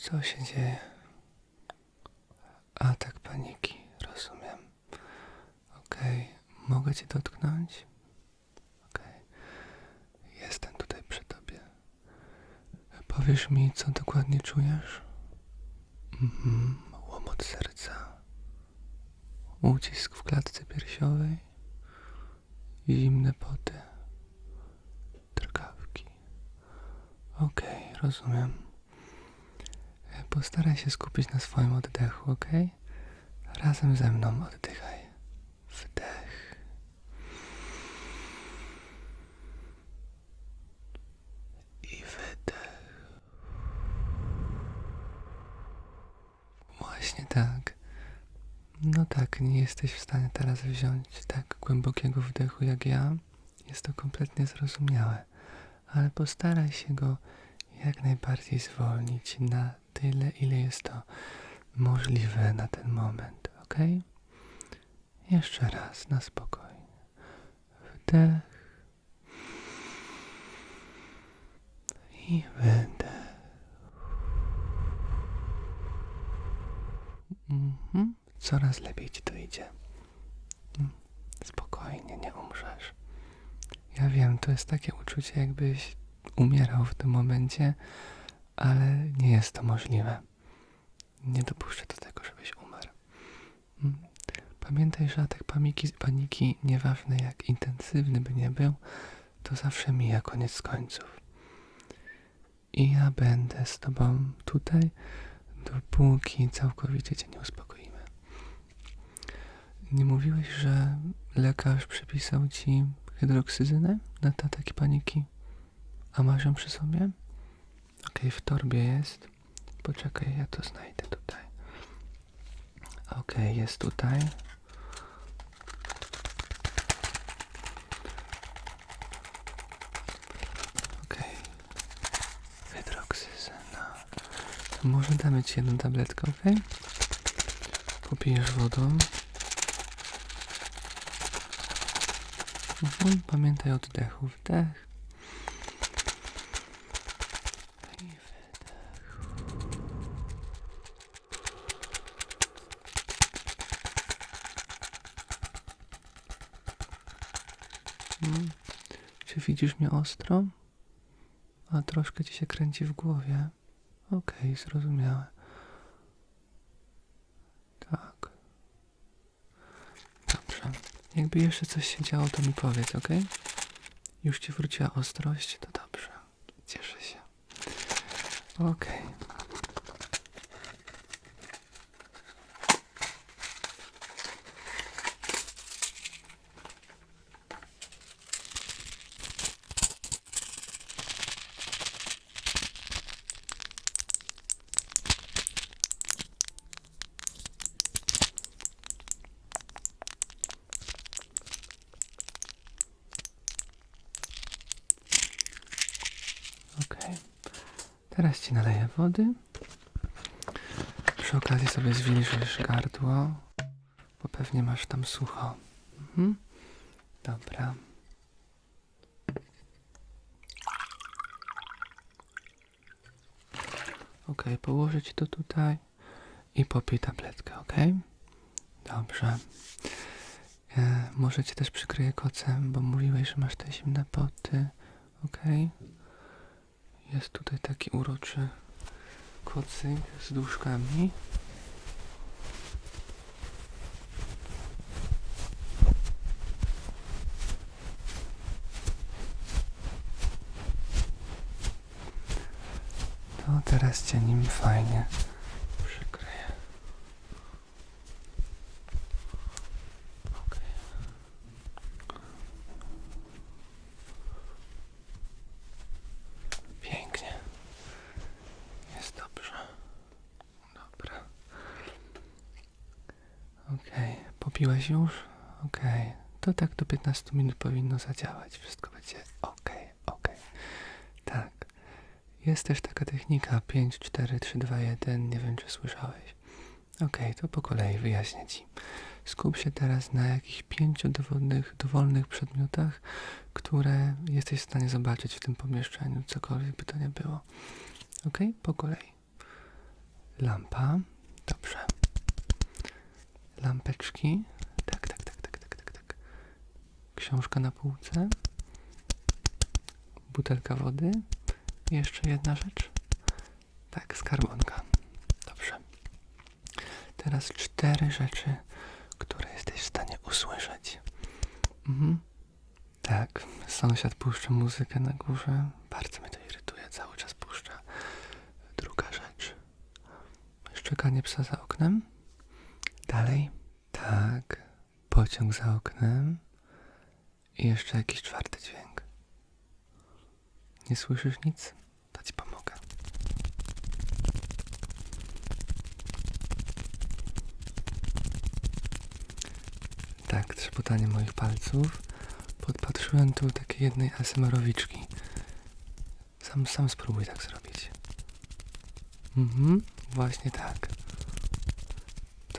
Co się dzieje? Atak paniki, rozumiem. Okej, mogę cię dotknąć? Okej, jestem tutaj przy tobie. Powiesz mi, co dokładnie czujesz? Mhm, łomot serca, ucisk w klatce piersiowej, zimne poty, drgawki. Okej, rozumiem. Postaraj się skupić na swoim oddechu, ok? Razem ze mną oddychaj. Wdech. I wydech. Właśnie tak. No tak, nie jesteś w stanie teraz wziąć tak głębokiego wdechu jak ja. Jest to kompletnie zrozumiałe, ale postaraj się go jak najbardziej zwolnić na tyle, ile jest to możliwe na ten moment, ok? Jeszcze raz, na spokojnie. Wdech i wydech. Mhm. Coraz lepiej ci to idzie. Mm, Spokojnie, nie umrzesz. Ja wiem, to jest takie uczucie, jakbyś umierał w tym momencie, ale nie jest to możliwe. Nie dopuszczę do tego, żebyś umarł. Mm. Pamiętaj, że atak paniki, paniki, nieważne jak intensywny by nie był, to zawsze mija koniec końców. I ja będę z tobą tutaj, dopóki całkowicie cię nie uspokoimy. Nie mówiłeś, że lekarz przepisał ci hydroksyzynę na te ataki paniki? A masz ją przy sobie? Okej, w torbie jest. Poczekaj, ja to znajdę tutaj. Okej, jest tutaj. Okej. Hydroksyzyna. To może damy ci jedną tabletkę, okej? Popijesz wodą. Mhm, pamiętaj o oddechu. Wdech. Widzisz mnie ostro? A troszkę ci się kręci w głowie. Okej, zrozumiałe. Tak. Dobrze. Jakby jeszcze coś się działo, to mi powiedz, ok? Już ci wróciła ostrość? To dobrze. Cieszę się. Okej. Okej. Teraz ci naleję wody. Przy okazji sobie zwilżysz gardło, bo pewnie masz tam sucho. Mhm. Dobra. Okej, położę ci to tutaj i popij tabletkę, ok? Dobrze. E, może cię też przykryję kocem, bo mówiłeś, że masz te zimne poty, ok? Jest tutaj taki uroczy kocyk z duszkami. To teraz cię nim fajnie przykryję. Okej. Pięknie. Jest dobrze. Dobra. Popiłeś już? Okej. To tak do 15 minut powinno zadziałać. Wszystko będzie okej, okej. Tak. Jest też taka technika 5, 4, 3, 2, 1. Nie wiem, czy słyszałeś. Okej, to po kolei wyjaśnię ci. Skup się teraz na jakichś pięciu dowolnych, dowolnych przedmiotach, które jesteś w stanie zobaczyć w tym pomieszczeniu, cokolwiek by to nie było. Ok? Po kolei. Lampa. Dobrze. Lampeczki. Tak, tak, tak, tak, tak, tak, tak. Książka na półce. Butelka wody. Jeszcze jedna rzecz. Tak, skarbonka. Dobrze. Teraz cztery rzeczy, które jesteś w stanie usłyszeć. Mhm. Tak, sąsiad puszcza muzykę na górze. Bardzo mnie to irytuje, cały czas puszcza. Druga rzecz. Szczekanie psa za oknem. Dalej. Tak, pociąg za oknem. I jeszcze jakiś czwarty dźwięk. Nie słyszysz nic? To ci pomogę. Tak, trzepotanie moich palców. Podpatrzyłem tu takiej jednej ASMR-owiczki. Sam, sam spróbuj tak zrobić. Mhm, właśnie tak.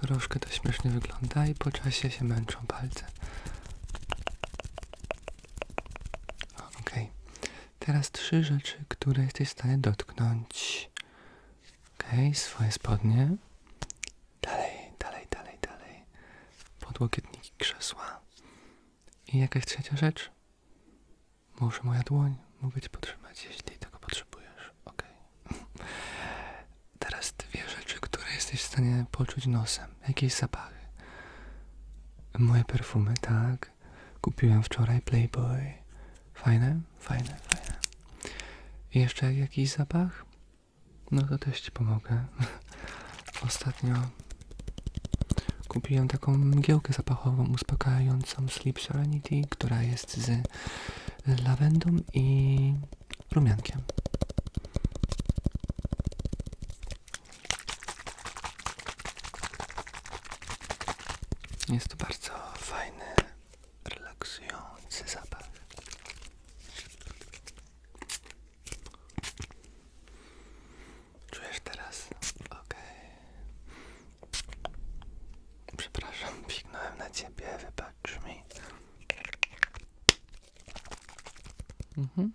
Troszkę to śmiesznie wygląda i po czasie się męczą palce. O, Okej. Teraz trzy rzeczy, które jesteś w stanie dotknąć. Okej, swoje spodnie. Dalej, dalej, dalej, dalej. Podłokietniki krzesła. I jakaś trzecia rzecz? Może moja dłoń. Mogę cię podtrzymać, jeśli tego potrzebujesz. Okej. Teraz dwie rzeczy, które jesteś w stanie poczuć nosem. Jakieś zapachy. Moje perfumy, tak. Kupiłem wczoraj Playboy. Fajne? Fajne, fajne. I jeszcze jakiś zapach? No to też ci pomogę. Ostatnio kupiłem taką mgiełkę zapachową uspokajającą Sleep Serenity, która jest z lawendą i rumiankiem. Jest to bardzo fajny, relaksujący zapach. Czujesz teraz? Okej. Przepraszam, pignąłem na ciebie, wybacz mi. Mhm.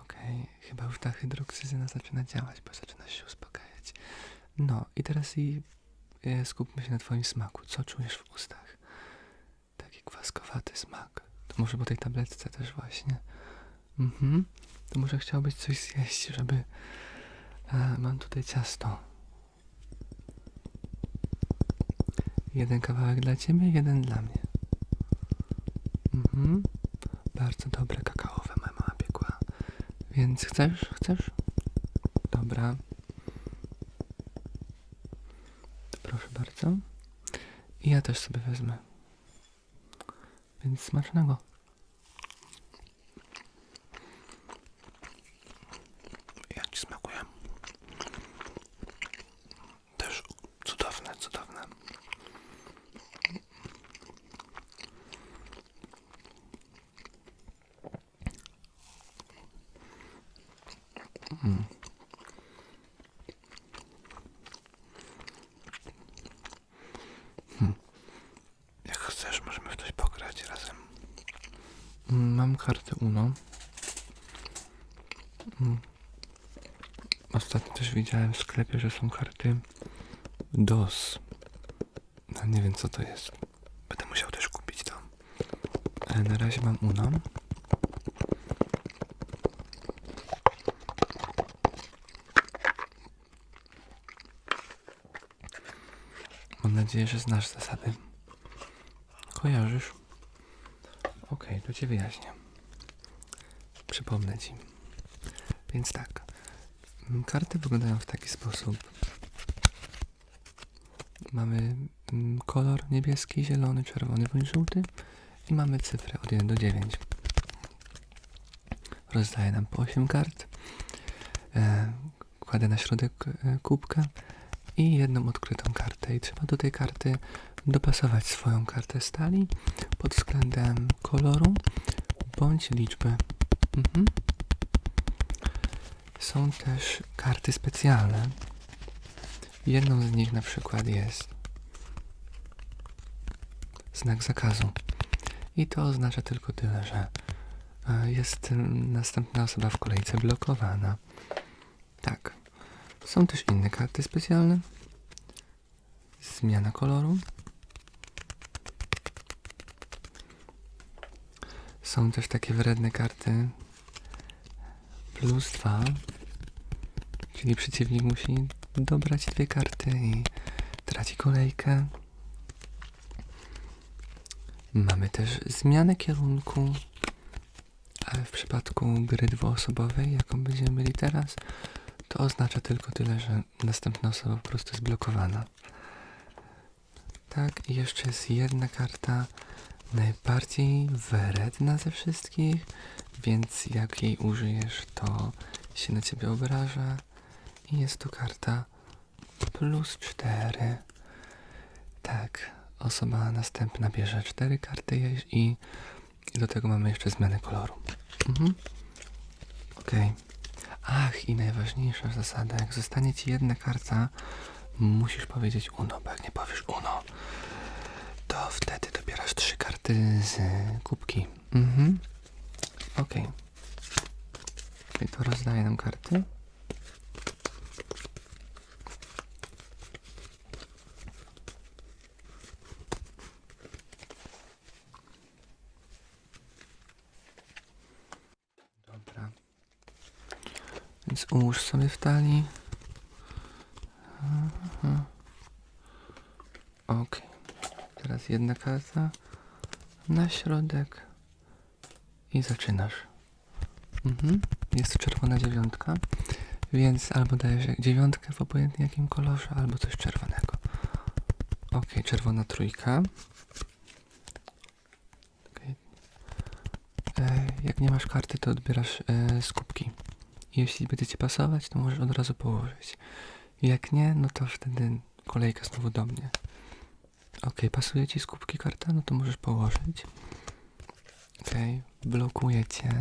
Okej, chyba już ta hydroksyzyna zaczyna działać, bo zaczyna się uspokajać. No i teraz i e, skupmy się na twoim smaku. Co czujesz w ustach? Taki kwaskowaty smak. To może po tej tabletce też właśnie. Mhm. To może chciałbyś coś zjeść, żeby... E, mam tutaj ciasto. Jeden kawałek dla ciebie, jeden dla mnie. Mhm. Bardzo dobre kakaowe mama piekła. Więc chcesz? Chcesz? Dobra. To proszę bardzo. I ja też sobie wezmę. Więc smacznego. Jak ci smakuje? Też cudowne, cudowne. Mm. Hmm. Jak chcesz, możemy w coś pograć razem. Kartę Uno. Mm. Ostatnio też widziałem w sklepie, że są karty DOS. No nie wiem co to jest. Będę musiał też kupić to. Ale na razie mam Uno. Mam nadzieję, że znasz zasady. Kojarzysz? Okej, to ci wyjaśnię. Przypomnę ci. Więc tak. Karty wyglądają w taki sposób. Mamy mm, kolor niebieski, zielony, czerwony bądź żółty i mamy cyfrę od 1 do 9. Rozdaję nam po 8 kart. E, kładę na środek e, kubka i jedną odkrytą kartę. I trzeba do tej karty dopasować swoją kartę stali pod względem koloru bądź liczby. Mhm. Są też karty specjalne. Jedną z nich na przykład jest znak zakazu. I to oznacza tylko tyle, że e, jest następna osoba w kolejce blokowana. Tak. Są też inne karty specjalne. Zmiana koloru. Są też takie wredne karty. Plus dwa. Czyli przeciwnik musi dobrać dwie karty i traci kolejkę. Mamy też zmianę kierunku, ale w przypadku gry dwuosobowej, jaką będziemy mieli teraz, to oznacza tylko tyle, że następna osoba po prostu jest blokowana. Tak, i jeszcze jest jedna karta najbardziej wredna ze wszystkich, więc jak jej użyjesz, to się na ciebie obraża. I jest to karta plus 4. Tak, osoba następna bierze 4 karty i do tego mamy jeszcze zmianę koloru. Mhm. Okej. Ach, i najważniejsza zasada, jak zostanie ci jedna karta, musisz powiedzieć uno, bo jak nie powiesz uno, to wtedy dobierasz trzy karty z kubki. Mhm. Okej. Okay. to rozdaję nam karty. Dobra. Więc ułóż sobie w talii. Mhm. Okej. Teraz jedna karta na środek i zaczynasz. Mhm. Jest to czerwona dziewiątka, więc albo dajesz dziewiątkę w obojętnie jakim kolorze, albo coś czerwonego. Ok, czerwona trójka. Okej. E, jak nie masz karty, to odbierasz e, z kubki. Jeśli będzie ci pasować, to możesz od razu położyć. Jak nie, no to wtedy kolejka znowu do mnie. Ok, pasuje ci z kubki karta? No to możesz położyć. Ok, blokuję cię.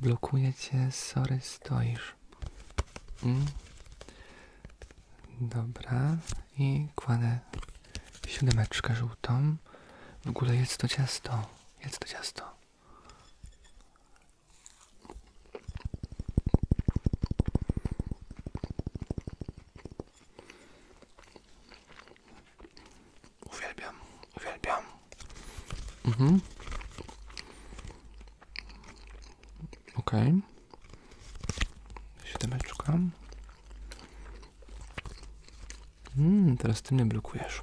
Blokuję cię, sorry, stoisz. Mm. Dobra, i kładę siódemeczkę żółtą. W ogóle jedz to ciasto. Jedz to ciasto. Mhm. Okej. Siódemeczka. Mm, teraz ty mnie blokujesz.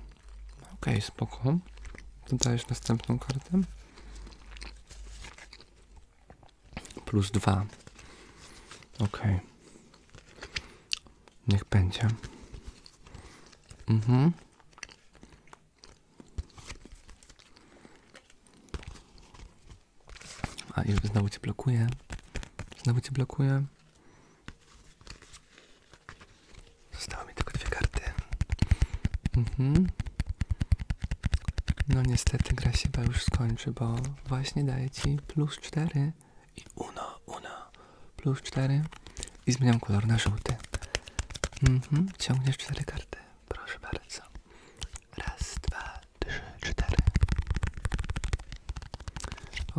Okej, spoko. Dodajesz następną kartę. Plus dwa. Okej. Niech będzie. Mhm. I znowu cię blokuje. Znowu cię blokuje. Zostały mi tylko dwie karty. Mhm. No niestety gra się chyba już skończy, bo właśnie daje ci plus 4 i uno, uno, plus 4 i zmieniam kolor na żółty. Mhm. Ciągniesz cztery karty. Proszę bardzo. Raz, dwa, trzy, cztery.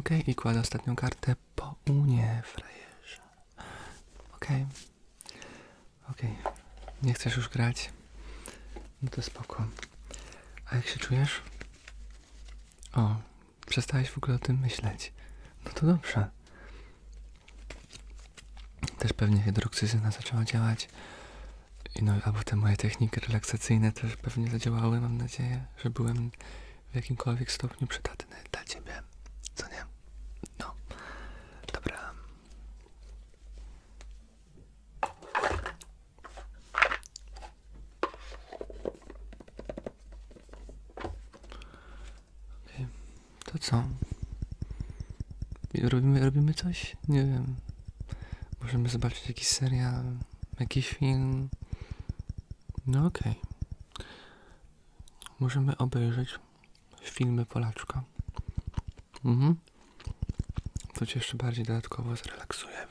Okej, i kładę ostatnią kartę po unie, frajerze. Okej. Okej. Nie chcesz już grać? No to spoko. A jak się czujesz? O, przestałeś w ogóle o tym myśleć. No to dobrze. Też pewnie hydroksyzyna zaczęła działać. I no, albo te moje techniki relaksacyjne też pewnie zadziałały. Mam nadzieję, że byłem w jakimkolwiek stopniu przydatny dla ciebie. Co nie? No. Dobra. Okej. To co? Robimy, robimy coś? Nie wiem. Możemy zobaczyć jakiś serial, jakiś film. No okej. Możemy obejrzeć filmy Polaczka. Mhm. To cię jeszcze bardziej dodatkowo zrelaksuje,